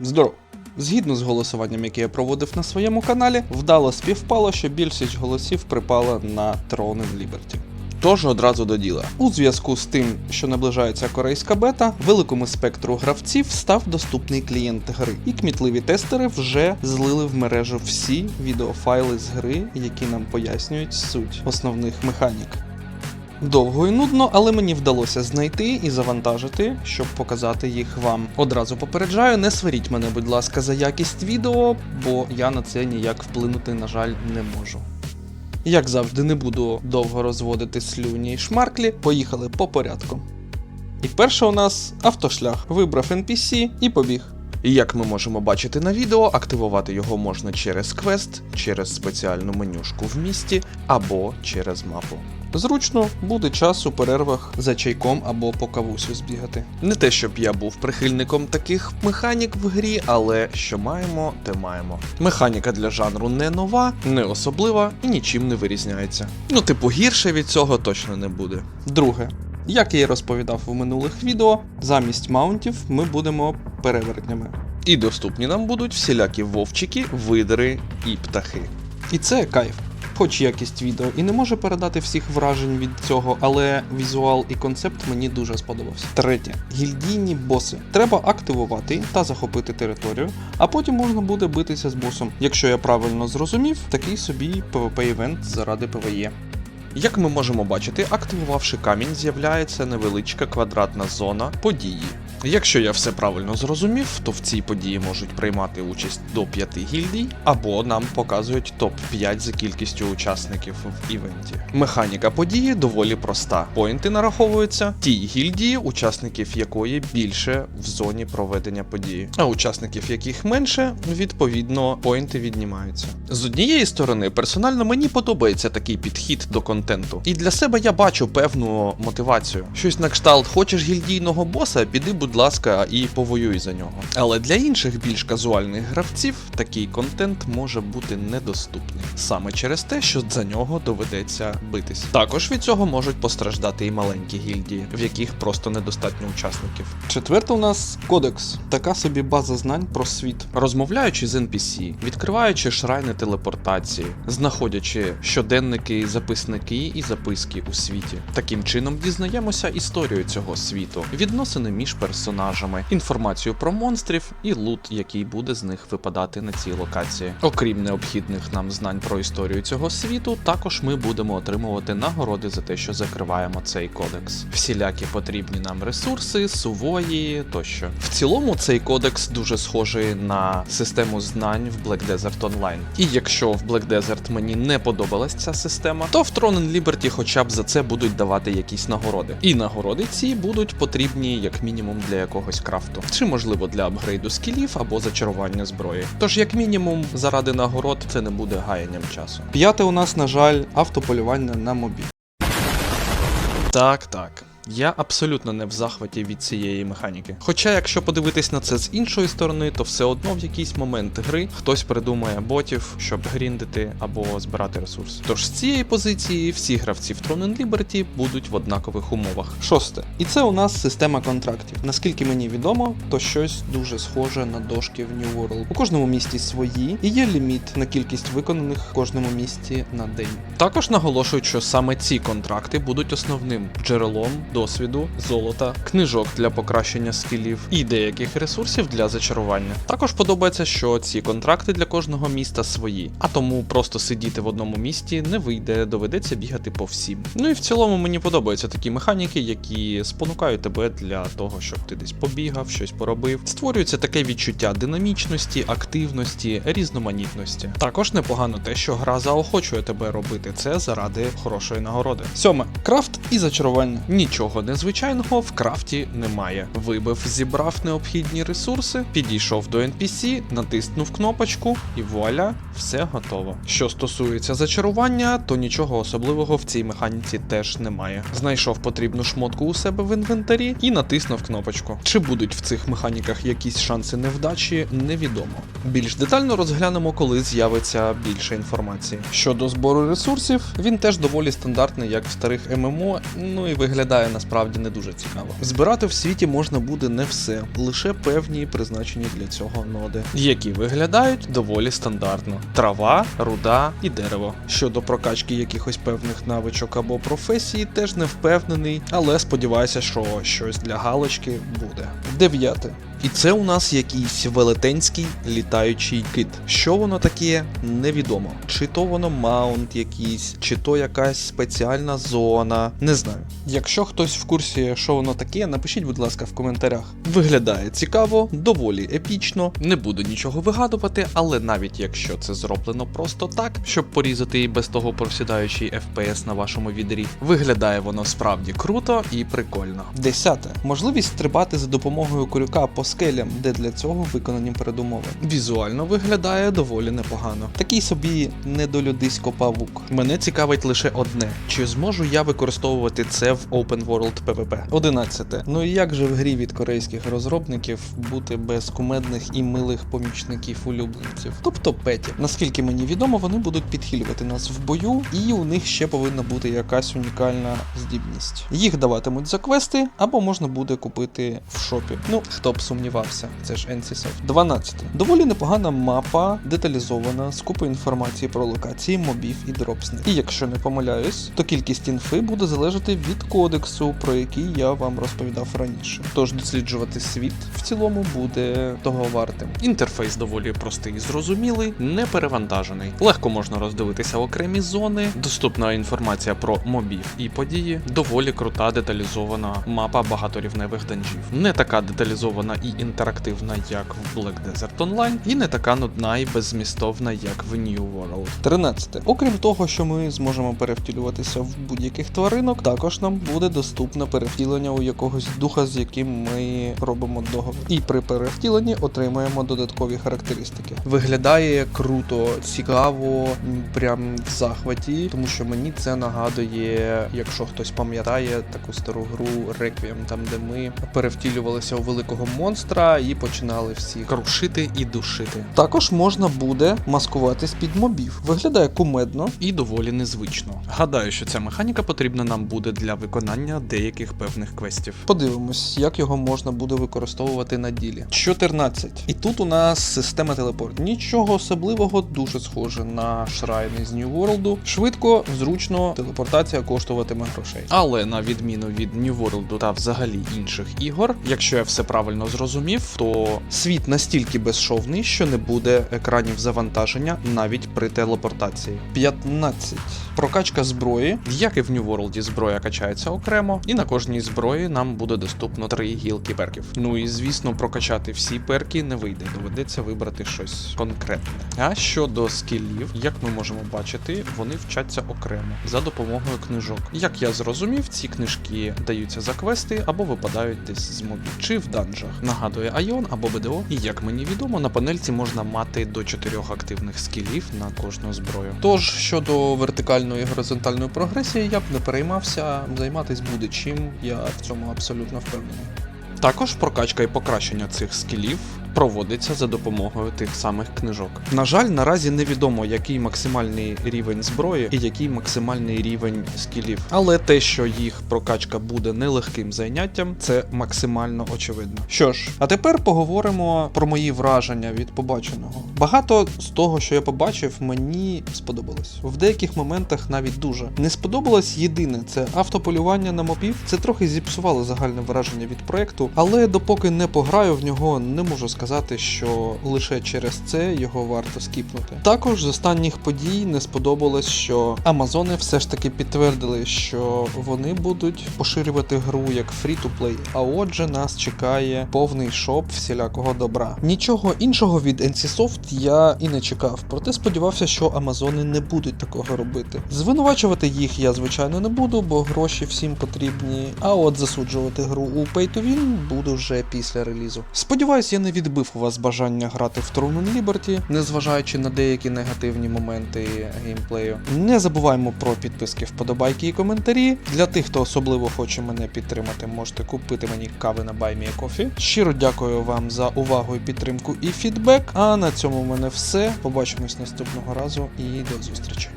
Здоров! Згідно з голосуванням, яке я проводив на своєму каналі, вдало співпало, що більшість голосів припала на and Liberty. Тож одразу до діла. У зв'язку з тим, що наближається корейська бета, великому спектру гравців став доступний клієнт гри, і кмітливі тестери вже злили в мережу всі відеофайли з гри, які нам пояснюють суть основних механік. Довго і нудно, але мені вдалося знайти і завантажити, щоб показати їх вам. Одразу попереджаю, не сваріть мене, будь ласка, за якість відео, бо я на це ніяк вплинути, на жаль, не можу. Як завжди, не буду довго розводити слюні й шмарклі, поїхали по порядку. І перше у нас автошлях. Вибрав NPC і побіг. І як ми можемо бачити на відео, активувати його можна через квест, через спеціальну менюшку в місті або через мапу. Зручно буде час у перервах за чайком або по кавусю збігати. Не те, щоб я був прихильником таких механік в грі, але що маємо, те маємо. Механіка для жанру не нова, не особлива і нічим не вирізняється. Ну, типу, гірше від цього точно не буде. Друге. Як я і розповідав у минулих відео, замість маунтів ми будемо перевертнями. І доступні нам будуть всілякі вовчики, видри і птахи. І це кайф. Хоч якість відео і не може передати всіх вражень від цього, але візуал і концепт мені дуже сподобався. Третє. Гільдійні боси. Треба активувати та захопити територію, а потім можна буде битися з босом. Якщо я правильно зрозумів, такий собі PvP-івент заради PvE. Як ми можемо бачити, активувавши камінь, з'являється невеличка квадратна зона події. Якщо я все правильно зрозумів, то в цій події можуть приймати участь до 5 гільдій, або нам показують топ-5 за кількістю учасників в івенті. Механіка події доволі проста. Поінти нараховуються тій гільдії, учасників якої більше в зоні проведення події, а учасників яких менше, відповідно, поінти віднімаються. З однієї сторони, персонально мені подобається такий підхід до контенту, і для себе я бачу певну мотивацію. Щось на кшталт, хочеш гільдійного боса, піди, будь ласка, і повоюй за нього. Але для інших більш казуальних гравців такий контент може бути недоступний саме через те, що за нього доведеться битись. Також від цього можуть постраждати і маленькі гільдії, в яких просто недостатньо учасників. Четверте у нас кодекс, така собі база знань про світ. Розмовляючи з NPC, відкриваючи шрайни телепортації, знаходячи щоденники, записники і записки у світі. Таким чином дізнаємося історію цього світу, відносини між персонажами, інформацію про монстрів і лут, який буде з них випадати на цій локації. Окрім необхідних нам знань про історію цього світу, також ми будемо отримувати нагороди за те, що закриваємо цей кодекс. Всілякі потрібні нам ресурси, сувої тощо. В цілому цей кодекс дуже схожий на систему знань в Black Desert Online. І якщо в Black Desert мені не подобалась ця система, то в Throne and Liberty хоча б за це будуть давати якісь нагороди. І нагороди ці будуть потрібні як мінімум для якогось крафту, чи можливо для апгрейду скілів або зачарування зброї. Тож, як мінімум, заради нагород це не буде гаянням часу. П'яте у нас, на жаль, автополювання на мобіль. Так, так. Я абсолютно не в захваті від цієї механіки. Хоча, якщо подивитись на це з іншої сторони, то все одно в якийсь момент гри хтось придумає ботів, щоб гріндити або збирати ресурси. Тож з цієї позиції всі гравці в Throne and Liberty будуть в однакових умовах. Шосте. І це у нас система контрактів. Наскільки мені відомо, то щось дуже схоже на дошки в New World. У кожному місті свої, і є ліміт на кількість виконаних в кожному місті на день. Також наголошують, що саме ці контракти будуть основним джерелом досвіду, золота, книжок для покращення скілів і деяких ресурсів для зачарування. Також подобається, що ці контракти для кожного міста свої, а тому просто сидіти в одному місті не вийде, доведеться бігати по всім. Ну і в цілому мені подобаються такі механіки, які спонукають тебе для того, щоб ти десь побігав, щось поробив. Створюється таке відчуття динамічності, активності, різноманітності. Також непогано те, що гра заохочує тебе робити це заради хорошої нагороди. Сьоме крафт і зачарування. Нічого незвичайного в крафті немає. Вибив, зібрав необхідні ресурси, підійшов до NPC, натиснув кнопочку і вуаля, все готово. Що стосується зачарування, то нічого особливого в цій механіці теж немає. Знайшов потрібну шмотку у себе в інвентарі і натиснув кнопочку. Чи будуть в цих механіках якісь шанси невдачі, невідомо. Більш детально розглянемо, коли з'явиться більше інформації. Щодо збору ресурсів, він теж доволі стандартний, як в старих ММО, ну і виглядає насправді не дуже цікаво. Збирати в світі можна буде не все, лише певні призначені для цього ноди, які виглядають доволі стандартно: трава, руда і дерево. Щодо прокачки якихось певних навичок або професії, теж не впевнений, але сподіваюся, що щось для галочки буде. Дев'яте. І це у нас якийсь велетенський літаючий кит. Що воно таке, невідомо. Чи то воно маунт якийсь, чи то якась спеціальна зона. Не знаю. Якщо хтось в курсі, що воно таке, напишіть, будь ласка, в коментарях. Виглядає цікаво, доволі епічно. Не буду нічого вигадувати, але навіть якщо це зроблено просто так, щоб порізати і без того просідаючий FPS на вашому відрі, виглядає воно справді круто і прикольно. Десяте. Можливість стрибати за допомогою крюка по скелям, де для цього виконані передумови. Візуально виглядає доволі непогано. Такий собі недолюдисько павук. Мене цікавить лише одне: чи зможу я використовувати це в Open World PvP? Одинадцяте. Ну і як же в грі від корейських розробників бути без кумедних і милих помічників улюбленців, тобто петів. Наскільки мені відомо, вони будуть підхилювати нас в бою, і у них ще повинна бути якась унікальна здібність. Їх даватимуть за квести, або можна буде купити в шопі. Ну, хто б сумнівався, це ж NCSoft. 12. Доволі непогана мапа, деталізована, з купою інформації про локації, мобів і дропсни. І якщо не помиляюсь, то кількість інфи буде залежати від кодексу, про який я вам розповідав раніше. Тож досліджувати світ в цілому буде того вартим. Інтерфейс доволі простий і зрозумілий, не перевантажений. Легко можна роздивитися окремі зони, доступна інформація про мобів і події, доволі крута деталізована мапа багаторівневих данжів. Не така деталізована і інтерактивна, як в Black Desert Online, і не така нудна і беззмістовна, як в New World. 13. Окрім того, що ми зможемо перевтілюватися в будь-яких тваринок, також нам буде доступне перевтілення у якогось духа, з яким ми робимо договір. І при перевтіленні отримаємо додаткові характеристики. Виглядає круто, цікаво, прям в захваті, тому що мені це нагадує, якщо хтось пам'ятає таку стару гру Requiem, там де ми перевтілювалися у великого монстра і починали всіх крушити і душити. Також можна буде маскуватись під мобів. Виглядає кумедно і доволі незвично. Гадаю, що ця механіка потрібна нам буде для виконання деяких певних квестів. Подивимось, як його можна буде використовувати на ділі. 14. І тут у нас система телепорт. Нічого особливого, дуже схоже на шрайни з New World. Швидко, зручно, телепортація коштуватиме грошей. Але на відміну від New World та взагалі інших ігор, якщо я все правильно зрозумів, то світ настільки безшовний, що не буде екранів завантаження навіть при телепортації. 15. Прокачка зброї. Як і в New World, зброя качається окремо, і на кожній зброї нам буде доступно три гілки перків. Ну і звісно, прокачати всі перки не вийде, доведеться вибрати щось конкретне. А щодо скілів, як ми можемо бачити, вони вчаться окремо за допомогою книжок. Як я зрозумів, ці книжки даються за квести або випадають десь з мобів чи в данжах. Нагадує Айон або БДО. І як мені відомо, на панельці можна мати до чотирьох активних скілів на кожну зброю. Тож щодо вертикальної і горизонтальної прогресії, я б не переймався, займатись буде чим, я в цьому абсолютно впевнений. Також прокачка і покращення цих скілів проводиться за допомогою тих самих книжок. На жаль, наразі невідомо, який максимальний рівень зброї і який максимальний рівень скілів. Але те, що їх прокачка буде нелегким заняттям, це максимально очевидно. Що ж, а тепер поговоримо про мої враження від побаченого. Багато з того, що я побачив, мені сподобалось. В деяких моментах навіть дуже не сподобалось єдине це автополювання на мобів. Це трохи зіпсувало загальне враження від проекту, але допоки не пограю в нього, не можу сказати, що лише через це його варто скіпнути. Також з останніх подій не сподобалось, що Амазони все ж таки підтвердили, що вони будуть поширювати гру як free-to-play, а отже, нас чекає повний шоп всілякого добра. Нічого іншого від NCSoft я і не чекав, проте сподівався, що Амазони не будуть такого робити. Звинувачувати їх я звичайно не буду, бо гроші всім потрібні. А от засуджувати гру у Pay to Win буду вже після релізу. Сподіваюсь, я не відбив у вас бажання грати в Throne and Liberty, незважаючи на деякі негативні моменти геймплею. Не забуваємо про підписки, вподобайки і коментарі. Для тих, хто особливо хоче мене підтримати, можете купити мені кави на BuyMeACoffee. Щиро дякую вам за увагу і підтримку і фідбек. А на цьому в мене все. Побачимось наступного разу і до зустрічі.